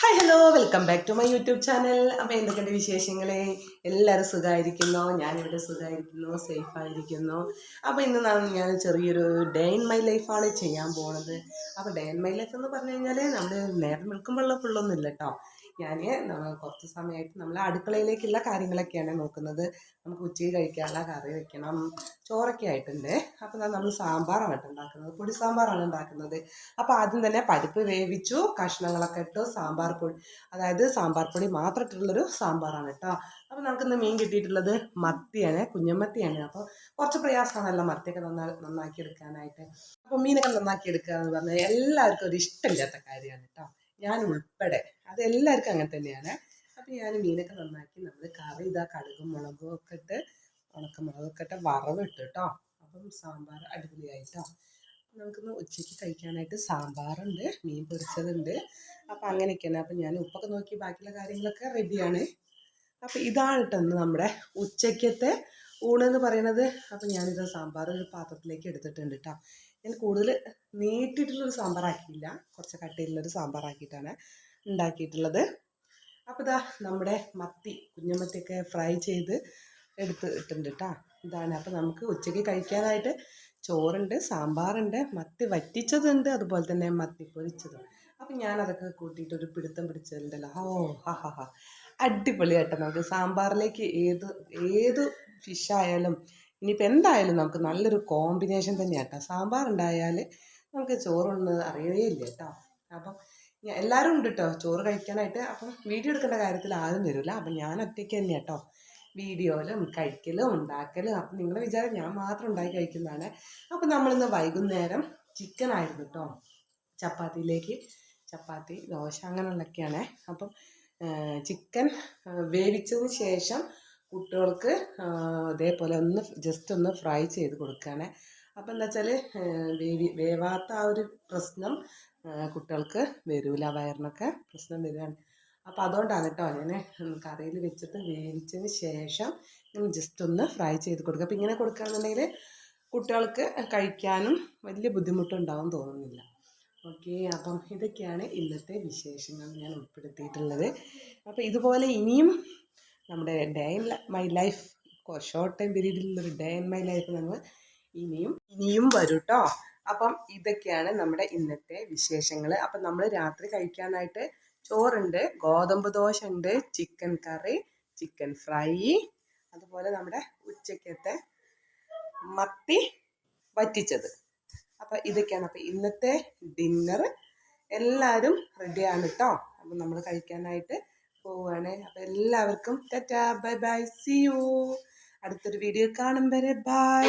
Hi hello welcome back to my YouTube channel അപ്പോൾ എന്തൊക്കെയുണ്ട് വിശേഷങ്ങളെ? എല്ലാവരും സുഖമായിരിക്കുന്നു ഞാനിവിടെ സുഖമായിരിക്കുന്നു സേഫായിരിക്കുന്നു. അപ്പോൾ ഇന്ന് ഞാൻ ചെറിയൊരു ഡേ ഇൻ മൈ ലൈഫാണ് ചെയ്യാൻ പോണത്. അപ്പോൾ ഡേ ഇൻ മൈ ലൈഫ് എന്ന് പറഞ്ഞു കഴിഞ്ഞാൽ നമ്മൾ നേരം നിൽക്കുമ്പോഴുള്ള ഫുള്ളൊന്നും ഇല്ല കേട്ടോ ഞാൻ കുറച്ച് സമയമായിട്ട് നമ്മൾ അടുക്കളയിലേക്കുള്ള കാര്യങ്ങളൊക്കെയാണ് നോക്കുന്നത്. നമുക്ക് ഉച്ചയ്ക്ക് കഴിക്കാനുള്ള കറി വെക്കണം. ചോറൊക്കെ ആയിട്ടുണ്ട്. അപ്പോൾ നമ്മൾ സാമ്പാറാണ് ഉണ്ടാക്കുന്നത്. പൊടി സാമ്പാറാണ് ഉണ്ടാക്കുന്നത്. അപ്പോൾ ആദ്യം തന്നെ പരിപ്പ് വേവിച്ചു കഷ്ണങ്ങളൊക്കെ ഇട്ടു സാമ്പാർ പൊടി അതായത് സാമ്പാർ പൊടി മാത്രം ഇട്ടിട്ടുള്ളൊരു സാമ്പാറാണ് കേട്ടോ അപ്പോൾ നമുക്കിന്ന് മീൻ കിട്ടിയിട്ടുള്ളത് മത്തിയാണ് കുഞ്ഞമത്തിയാണ്. അപ്പോൾ കുറച്ച് പ്രയാസമാണല്ലോ മത്തിയൊക്കെ നന്നാ നന്നാക്കി എടുക്കാനായിട്ട് അപ്പോൾ മീനൊക്കെ നന്നാക്കി എടുക്കുക എന്ന് പറഞ്ഞാൽ എല്ലാവർക്കും ഒരു ഇഷ്ടമില്ലാത്ത കാര്യമാണ് കേട്ടോ ഞാൻ ഉൾപ്പെടെ അത് എല്ലാവർക്കും അങ്ങനെ തന്നെയാണ്. അപ്പോൾ ഞാൻ മീനൊക്കെ നന്നാക്കി നമ്മൾ കറി ഇതാ കടുകും മുളകും ഒക്കെ ഇട്ട് ഉണക്കമുളകൊക്കെ ഇട്ട് വറവിട്ട് കേട്ടോ അപ്പം സാമ്പാർ അടിപൊളിയായിട്ടോ. നമുക്കിന്ന് ഉച്ചയ്ക്ക് കഴിക്കാനായിട്ട് സാമ്പാറുണ്ട് മീൻ പൊരിച്ചതുണ്ട്. അപ്പം അങ്ങനെയൊക്കെയാണ്. അപ്പം ഞാൻ ഉപ്പൊക്കെ നോക്കി ബാക്കിയുള്ള കാര്യങ്ങളൊക്കെ റെഡിയാണ്. അപ്പം ഇതാണ് കേട്ടോ നമ്മുടെ ഉച്ചയ്ക്കത്തെ ഊണെന്ന് പറയണത് അപ്പം ഞാനിത് സാമ്പാർ ഒരു പാത്രത്തിലേക്ക് എടുത്തിട്ടുണ്ട് കേട്ടോ ഞാൻ കൂടുതൽ നീട്ടിയിട്ടുള്ളൊരു സാമ്പാറാക്കിയില്ല. കുറച്ച് കട്ടിയുള്ളൊരു സാമ്പാറാക്കിയിട്ടാണ് ഉണ്ടാക്കിയിട്ടുള്ളത്. അപ്പോൾ ഇതാ നമ്മുടെ മത്തി കുഞ്ഞമത്തിയൊക്കെ ഫ്രൈ ചെയ്ത് എടുത്ത് ഇട്ടുണ്ട് കേട്ടോ. ഇതാണ്. അപ്പോൾ നമുക്ക് ഉച്ചയ്ക്ക് കഴിക്കാനായിട്ട് ചോറുണ്ട് സാമ്പാറുണ്ട് മത്തി വറ്റിച്ചതുണ്ട് അതുപോലെ തന്നെ മത്തി പൊരിച്ചതും. അപ്പം ഞാനതൊക്കെ കൂട്ടിയിട്ട് ഒരു പിടുത്തം പിടിച്ചതുണ്ടല്ലോ ഓ ഹാ ഹാ ഹാ. അടിപൊളിയായിട്ട് നമുക്ക് സാമ്പാറിലേക്ക് ഏത് ഏത് ഫിഷായാലും ഇനിയിപ്പോൾ എന്തായാലും നമുക്ക് നല്ലൊരു കോമ്പിനേഷൻ തന്നെയാണ് കേട്ടോ സാമ്പാർ ഉണ്ടായാൽ നമുക്ക് ചോറൊന്ന് അറിയേ ഇല്ല കേട്ടോ. അപ്പം എല്ലാവരും ഉണ്ട് കേട്ടോ ചോറ് കഴിക്കാനായിട്ട്. അപ്പം വീഡിയോ എടുക്കേണ്ട കാര്യത്തിൽ ആരും വരില്ല. അപ്പം ഞാൻ ഒറ്റയ്ക്ക് തന്നെയാണ് കേട്ടോ വീഡിയോയിലും കഴിക്കലും ഉണ്ടാക്കലും. അപ്പം നിങ്ങൾ വിചാരം ഞാൻ മാത്രം ഉണ്ടാക്കി കഴിക്കുന്നതാണ്. അപ്പം നമ്മളിന്ന് വൈകുന്നേരം ചിക്കൻ ആയിരുന്നു കേട്ടോ. ചപ്പാത്തിയിലേക്ക് ചപ്പാത്തി ദോശ അങ്ങനെയുള്ളതൊക്കെയാണ്. അപ്പം ചിക്കൻ വേവിച്ചതിന് ശേഷം കുട്ടികൾക്ക് ഇതേപോലെ ഒന്ന് ജസ്റ്റ് ഒന്ന് ഫ്രൈ ചെയ്ത് കൊടുക്കുകയാണ്. അപ്പം എന്താ വെച്ചാൽ വേവി വേവാത്ത ആ ഒരു പ്രശ്നം കുട്ടികൾക്ക് വരില്ല വയറിനൊക്കെ പ്രശ്നം വരികയാണ് അപ്പോൾ അതുകൊണ്ടാണ് കേട്ടോ ഞാൻ കറിയിൽ വെച്ചിട്ട് വേവിച്ചതിന് ശേഷം ജസ്റ്റ് ഒന്ന് ഫ്രൈ ചെയ്ത് കൊടുക്കുക. അപ്പോൾ ഇങ്ങനെ കൊടുക്കുകയാണെന്നുണ്ടെങ്കിൽ കുട്ടികൾക്ക് കഴിക്കാനും വലിയ ബുദ്ധിമുട്ടുണ്ടാവും തോന്നുന്നില്ല. ഓക്കെ അപ്പം ഇതൊക്കെയാണ് ഇന്നത്തെ വിശേഷങ്ങൾ ഞാൻ ഉൾപ്പെടുത്തിയിട്ടുള്ളത്. അപ്പോൾ ഇതുപോലെ ഇനിയും നമ്മുടെ day in my life short time പീരീഡിലുള്ളൊരു day in my life നമ്മൾ ഇനിയും ഇനിയും വരും കേട്ടോ അപ്പം ഇതൊക്കെയാണ് നമ്മുടെ ഇന്നത്തെ വിശേഷങ്ങൾ അപ്പം നമ്മൾ രാത്രി കഴിക്കാനായിട്ട് ചോറുണ്ട് ഗോതമ്പ് ദോശ ഉണ്ട് ചിക്കൻ കറി ചിക്കൻ ഫ്രൈ അതുപോലെ നമ്മുടെ ഉച്ചക്കത്തെ മത്തി വറ്റിച്ചത്. അപ്പം ഇതൊക്കെയാണ്. അപ്പം ഇന്നത്തെ ഡിന്നർ എല്ലാവരും റെഡിയാണ് കേട്ടോ അപ്പം നമ്മൾ കഴിക്കാനായിട്ട് പോവുകയാണ് അപ്പം എല്ലാവർക്കും tata bye bye see you. അടുത്തൊരു വീഡിയോ കാണും വരെ. ബൈ.